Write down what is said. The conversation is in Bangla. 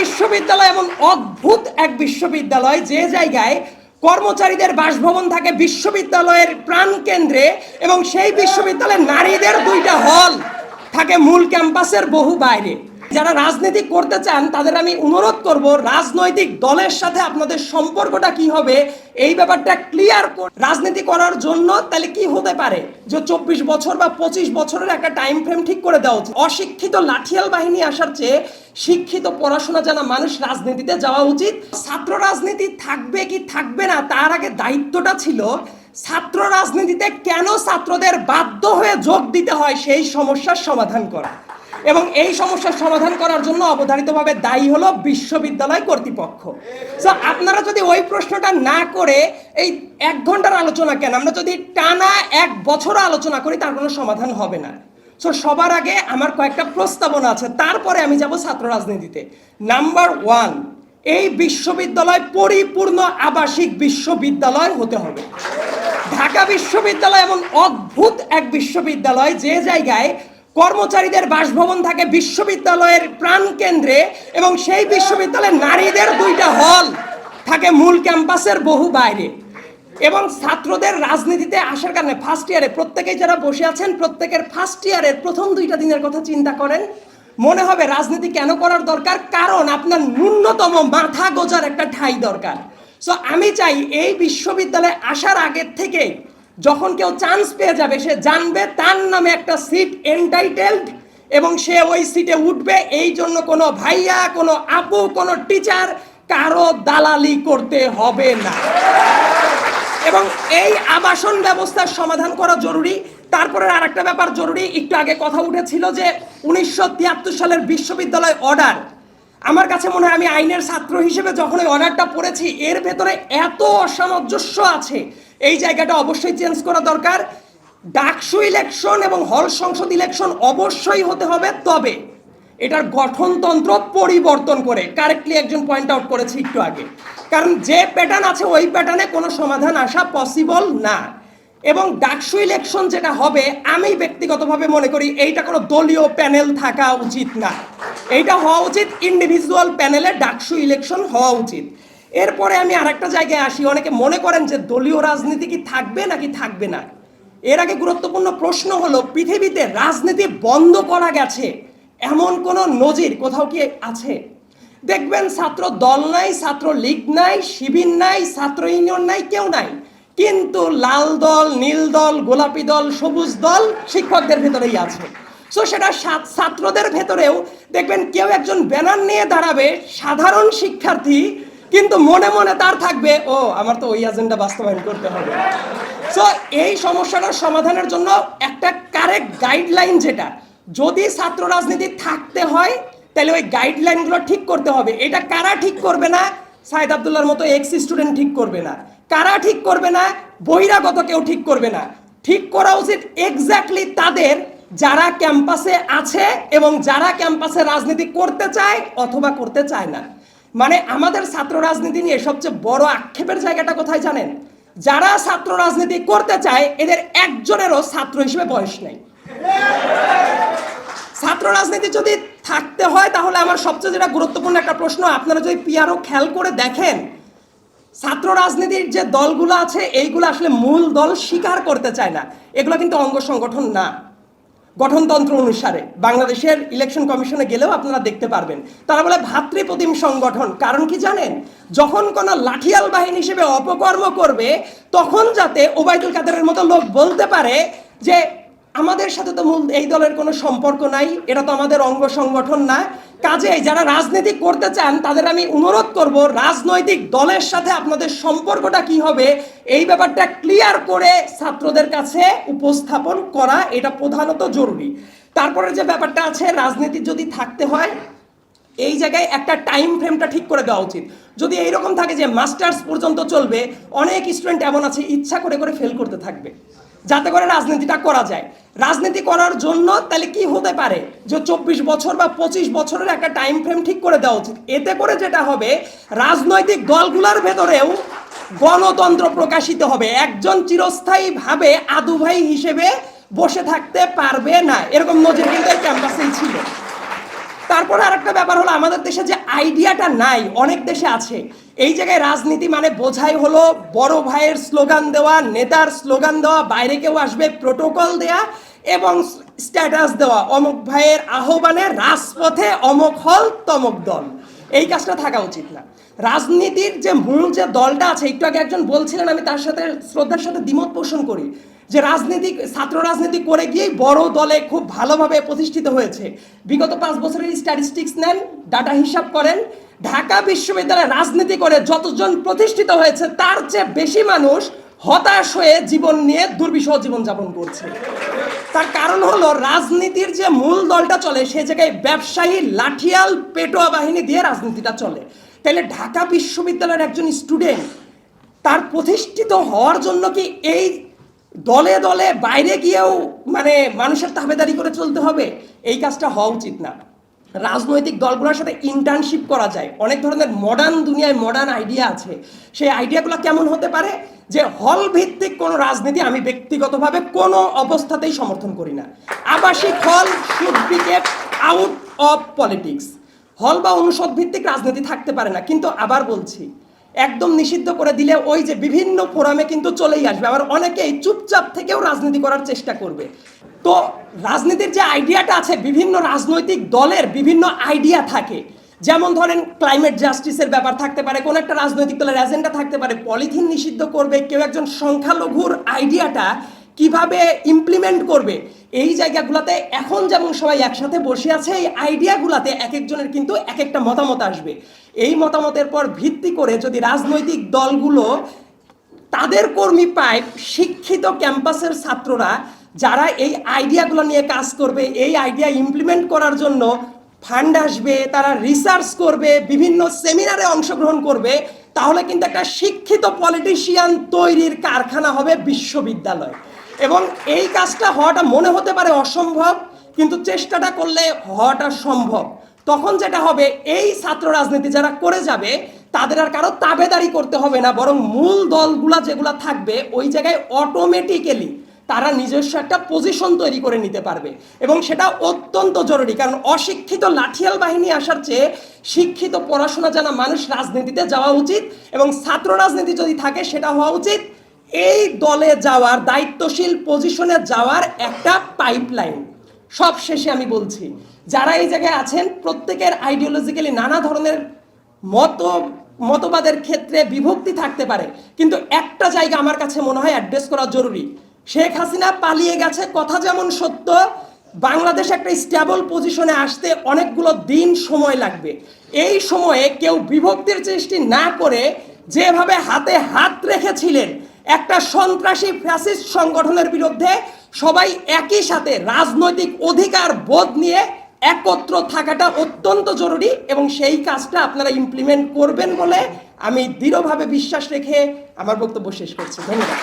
বিশ্ববিদ্যালয় এমন অদ্ভুত এক বিশ্ববিদ্যালয় যে জায়গায় কর্মচারীদের বাসভবন থাকে বিশ্ববিদ্যালয়ের প্রাণ কেন্দ্রে এবং সেই বিশ্ববিদ্যালয়ের নারীদের দুইটা হল থাকে মূল ক্যাম্পাসের বহু বাইরে। যারা রাজনীতি করতে চান, তাদের আমি অনুরোধ করব, রাজনৈতিক দলের সাথে আপনাদের সম্পর্কটা কি হবে, এই ব্যাপারটা ক্লিয়ার রাজনীতি করার জন্য তাহলে কি হতে পারে? যে চব্বিশ বছর বা পঁচিশ বছরের একটা টাইম ফ্রেম ঠিক করে দেওয়া উচিত। অশিক্ষিত লাঠিয়াল বাহিনী আসার চেয়ে শিক্ষিত পড়াশোনা জানা মানুষ রাজনীতিতে যাওয়া উচিত। ছাত্র রাজনীতি থাকবে কি থাকবে না, তার আগে দায়িত্বটা ছিল ছাত্র রাজনীতিতে কেন ছাত্রদের বাধ্য হয়ে যোগ দিতে হয়, সেই সমস্যার সমাধান করা। এবং এই সমস্যার সমাধান করার জন্য অবধারিতভাবে দায়ী হলো বিশ্ববিদ্যালয় কর্তৃপক্ষ। সো আপনারা যদি ওই প্রশ্নটা না করে এই এক ঘণ্টার আলোচনা কেন? আমরা যদি টানা এক বছর আলোচনা করি, তার কোনো সমাধান হবে না। সো সবার আগে আমার কয়েকটা প্রস্তাবনা আছে, তারপরে আমি যাব ছাত্র রাজনীতিতে। নাম্বার ওয়ান এই বিশ্ববিদ্যালয় পরিপূর্ণ আবাসিক বিশ্ববিদ্যালয় হতে হবে। ঢাকা বিশ্ববিদ্যালয় এমন অদ্ভুত এক বিশ্ববিদ্যালয় যে জায়গায় কর্মচারীদের বাসভবন থাকে বিশ্ববিদ্যালয়ের প্রাণকেন্দ্রে এবং সেই বিশ্ববিদ্যালয়ের নারীদের দুইটা হল থাকে মূল ক্যাম্পাসের বহু বাইরে। এবং ছাত্রদের রাজনীতিতে আসার কারণে ফার্স্ট ইয়ারে প্রত্যেকেই যারা বসে আছেন, প্রত্যেকের ফার্স্ট ইয়ারের প্রথম দুইটা দিনের কথা চিন্তা করেন। মনে হবে রাজনীতি কেন করার দরকার? কারণ আপনার ন্যূনতম মাথা গোজার একটা ঠাই দরকার। সো আমি চাই এই বিশ্ববিদ্যালয়ে আসার আগের থেকেই যখন কেউ চান্স পেয়ে যাবে, সে জানবে তার নামে একটা সিট এন্টাইটেলড এবং সে ওই সিটে উঠবে। এই জন্য কোনো ভাইয়া, কোনো আপু, কোনো টিচার কারও দালালি করতে হবে না। এবং এই আবাসন ব্যবস্থার সমাধান করা জরুরি। তারপরে আর একটা ব্যাপার জরুরি, একটু আগে কথা উঠেছিল যে উনিশশো তিয়াত্তর সালের বিশ্ববিদ্যালয় অর্ডার আমার কাছে মনে হয় আমি আইনের ছাত্র হিসেবে যখন ওই অর্ডারটা পড়েছি, এর ভেতরে এত অসামঞ্জস্য আছে এই জায়গাটা অবশ্যই চেঞ্জ করা দরকার। ডাকসু ইলেকশন এবং হল সংসদ ইলেকশন অবশ্যই হতে হবে, তবে এটার গঠনতন্ত্র পরিবর্তন করে কারেক্টলি একজন পয়েন্ট আউট করেছে একটু আগে। কারণ যে প্যাটার্ন আছে, ওই প্যাটার্নে কোনো সমাধান আসা পসিবল না। এবং ডাকসু ইলেকশন যেটা হবে, আমি ব্যক্তিগতভাবে মনে করি এইটা কোনো দলীয় প্যানেল থাকা উচিত না। এইটা হওয়া উচিত ইন্ডিভিজুয়াল প্যানেলে ডাকসু ইলেকশন হওয়া উচিত। এরপরে আমি আরেকটা জায়গায় আসি, অনেকে মনে করেন যে দলীয় রাজনীতি কি থাকবে নাকি থাকবে না? এর আগে গুরুত্বপূর্ণ প্রশ্ন হলো, পৃথিবীতে রাজনীতি বন্ধ করা গেছে, এমন কোন নজির কোথাও কি আছে? দেখবেন ছাত্র দল নাই, ছাত্র লীগ নাই, শিবির নাই, ছাত্র ইউনিয়ন নাই, কেউ নাই। কিন্তু লাল দল, নীল দল, গোলাপি দল, সবুজ দল শিক্ষকদের ভেতরেই আছে। সো সেটা ছাত্রদের ভেতরেও দেখবেন কেউ একজন ব্যানার নিয়ে দাঁড়াবে, সাধারণ শিক্ষার্থী কিন্তু মনে মনে তার থাকবে, ও, আমার তো ওই এজেন্ডা বাস্তবায়ন করতে হবে। সো এই সমস্যাটার সমাধানের জন্য একটা কারেক্ট গাইডলাইন যেটা, যদি ছাত্র রাজনীতি থাকতে হয়, তাহলে ওই গাইডলাইনগুলো ঠিক করতে হবে। এটা কারা ঠিক করবে না? সাইদ আবদুল্লার মতো এক্স স্টুডেন্ট ঠিক করবে না। কারা ঠিক করবে না? বহিরাগত কেউ ঠিক করবে না। ঠিক করা উচিত এক্স্যাক্টলি তাদের যারা ক্যাম্পাসে আছে এবং যারা ক্যাম্পাসে রাজনীতি করতে চায় অথবা করতে চায় না। মানে আমাদের ছাত্র রাজনীতি নিয়ে সবচেয়ে বড় আক্ষেপের জায়গাটা কোথায় জানেন? যারা ছাত্র রাজনীতি করতে চায়, এদের একজনেরও ছাত্র হিসেবে বয়স নেই। ছাত্র রাজনীতি যদি থাকতে হয়, তাহলে আমার সবচেয়ে যেটা গুরুত্বপূর্ণ একটা প্রশ্ন, আপনারা যদি পিয়ারও খেয়াল করে দেখেন, ছাত্র রাজনীতির যে দলগুলো আছে, এইগুলো আসলে মূল দল স্বীকার করতে চায় না। এগুলো কিন্তু অঙ্গ সংগঠন না। গঠনতন্ত্র অনুসারে বাংলাদেশের ইলেকশন কমিশনে গেলেও আপনারা দেখতে পারবেন। তারা বলে ভাতৃপ্রতিম সংগঠন। কারণ কি জানেন? যখন কোনো লাঠিয়াল বাহিনী হিসেবে অপকর্ম করবে, তখন যাতে ওবায়দুল কাদেরের মতো লোক বলতে পারে যে, আমাদের সাথে তো মূল, এই দলের কোনো সম্পর্ক নাই, এটা তো আমাদের অঙ্গ সংগঠন না। কাজে যারা রাজনীতি করতে চান, তাদের আমি অনুরোধ করব, রাজনৈতিক দলের সাথে আপনাদের সম্পর্কটা কি হবে, এই ব্যাপারটা ক্লিয়ার করে ছাত্রদের কাছে উপস্থাপন করা, এটা প্রধানত জরুরি। তারপরে যে ব্যাপারটা আছে, রাজনীতি যদি থাকতে হয়, এই জায়গায় একটা টাইম ফ্রেমটা ঠিক করে দেওয়া উচিত। যদি এইরকম থাকে যে মাস্টার্স পর্যন্ত চলবে, অনেক স্টুডেন্ট এমন আছে, ইচ্ছা করে করে ফেল করতে থাকবে। যাতে করে রাজনীতিটা করা যায়। রাজনীতি করার জন্য তাহলে কি হতে পারে? যে চব্বিশ বছর বা পঁচিশ বছরের একটা টাইম ফ্রেম ঠিক করে দেওয়া উচিত। এতে করে যেটা হবে, রাজনৈতিক দলগুলোর ভেতরেও গণতন্ত্র প্রকাশিত হবে। একজন চিরস্থায়ীভাবে আদুভাই হিসেবে বসে থাকতে পারবে না। এরকম নজির কিন্তু ক্যাম্পাসেই ছিল। তারপরে আরেকটা ব্যাপার হলো, আমাদের দেশে যে আইডিয়াটা নাই, অনেক দেশে আছে। এই জায়গায় রাজনীতি মানে বোঝাই হলো, বড় ভাইয়ের স্লোগান দেওয়া, নেতার স্লোগান দেওয়া, বাইরে কেউ আসবে প্রোটোকল দেয়া এবং স্ট্যাটাস দেওয়া। অমুক ভাইয়ের আহ্বানে রাজপথে অমুক হল, তমক দল। এই কাজটা থাকা উচিত না। রাজনীতির যে মূল যে দলটা আছে, একটু আগে একজন বলছিলেন, আমি তার সাথে, শ্রদ্ধার সাথে দ্বিমত পোষণ করি। যে রাজনীতি, ছাত্র রাজনীতি করে গিয়েই বড় দলে খুব ভালোভাবে প্রতিষ্ঠিত হয়েছে। বিগত পাঁচ বছরের স্ট্যাটিস্টিক্স নেন ডাটা হিসাব করেন, ঢাকা বিশ্ববিদ্যালয়ে রাজনীতি করে যতজন প্রতিষ্ঠিত হয়েছে, তার চেয়ে বেশি মানুষ হতাশ হয়ে জীবন নিয়ে দুর্বিষহ জীবনযাপন করছে। তার কারণ হলো রাজনীতির যে মূল দলটা চলে, সে জায়গায় ব্যবসায়ী লাঠিয়াল পেটোয়া বাহিনী দিয়ে রাজনীতিটা চলে। তাহলে ঢাকা বিশ্ববিদ্যালয়ের একজন স্টুডেন্ট তার প্রতিষ্ঠিত হওয়ার জন্য কি এই দলে দলে বাইরে গিয়েও মানে মানুষের তাবেদারি করে চলতে হবে, এই কাজটা হওয়া উচিত না। রাজনৈতিক দলগুলোর সাথে ইন্টার্নশিপ করা যায়। অনেক ধরনের মডার্ন দুনিয়ায় মডার্ন আইডিয়া আছে। সেই আইডিয়াগুলো কেমন হতে পারে? যে হল ভিত্তিক কোনো রাজনীতি আমি ব্যক্তিগতভাবে কোনো অবস্থাতেই সমর্থন করি না। আবাসিক hall should be kept out of politics hall বা অনুষদ ভিত্তিক রাজনীতি থাকতে পারে না। কিন্তু আবার বলছি একদম নিষিদ্ধ করে দিলে ওই যে বিভিন্ন ফোরামে কিন্তু চলেই আসবে। আবার অনেকেই চুপচাপ থেকেও রাজনীতি করার চেষ্টা করবে। তো রাজনীতির যে আইডিয়াটা আছে, বিভিন্ন রাজনৈতিক দলের বিভিন্ন আইডিয়া থাকে। যেমন ধরেন, ক্লাইমেট জাস্টিসের ব্যাপার থাকতে পারে, কোনো একটা রাজনৈতিক দলের এজেন্ডা থাকতে পারে, পলিথিন নিষিদ্ধ করবে, কেউ একজন সংখ্যালঘুর আইডিয়াটা কীভাবে ইমপ্লিমেন্ট করবে, এই জায়গাগুলোতে এখন যেমন সবাই একসাথে বসে আছে, এই আইডিয়াগুলোতে এক একজনের কিন্তু এক একটা মতামত আসবে। এই মতামতের পর ভিত্তি করে যদি রাজনৈতিক দলগুলো তাদের কর্মী পায়, শিক্ষিত ক্যাম্পাসের ছাত্ররা যারা এই আইডিয়াগুলো নিয়ে কাজ করবে, এই আইডিয়া ইমপ্লিমেন্ট করার জন্য ফান্ড আসবে, তারা রিসার্চ করবে, বিভিন্ন সেমিনারে অংশগ্রহণ করবে, তাহলে কিন্তু একটা শিক্ষিত পলিটিশিয়ান তৈরির কারখানা হবে বিশ্ববিদ্যালয়। এবং এই কাজটা হওয়াটা মনে হতে পারে অসম্ভব, কিন্তু চেষ্টাটা করলে হওয়াটা সম্ভব। তখন যেটা হবে, এই ছাত্র রাজনীতি যারা করে যাবে, তাদের আর কারও তাবেদারি করতে হবে না, বরং মূল দলগুলা যেগুলা থাকবে, ওই জায়গায় অটোমেটিক্যালি তারা নিজস্ব একটা পজিশন তৈরি করে নিতে পারবে। এবং সেটা অত্যন্ত জরুরি, কারণ অশিক্ষিত লাঠিয়াল বাহিনী আসার চেয়ে শিক্ষিত পড়াশোনা জানা মানুষ রাজনীতিতে যাওয়া উচিত, এবং ছাত্র রাজনীতি যদি থাকে, সেটা হওয়া উচিত। এই দলে যাওয়ার, দায়িত্বশীল পজিশনে যাওয়ার একটা পাইপলাইন সব শেষে আমি বলছি, যারা এই জায়গায় আছেন, প্রত্যেকের আইডিওলজিক্যালি নানা ধরনের মত, মতবাদের ক্ষেত্রে বিভক্তি থাকতে পারে। কিন্তু একটা জায়গা আমার কাছে মনে হয় অ্যাড্রেস করা জরুরি। শেখ হাসিনা পালিয়ে গেছে, কথা যেমন সত্য, বাংলাদেশ একটা স্টেবল পজিশনে আসতে অনেকগুলো দিন সময় লাগবে। এই সময়ে কেউ বিভক্তির সৃষ্টি না করে যেভাবে হাতে হাত রেখেছিলেন, একটা সন্ত্রাসী ফ্যাসিস্ট সংগঠনের বিরুদ্ধে সবাই একই সাথে রাজনৈতিক অধিকার বোধ নিয়ে একত্র থাকাটা অত্যন্ত জরুরি এবং সেই কাজটা আপনারা ইমপ্লিমেন্ট করবেন বলে আমি দৃঢ়ভাবে বিশ্বাস রেখে আমার বক্তব্য শেষ করছি। ধন্যবাদ।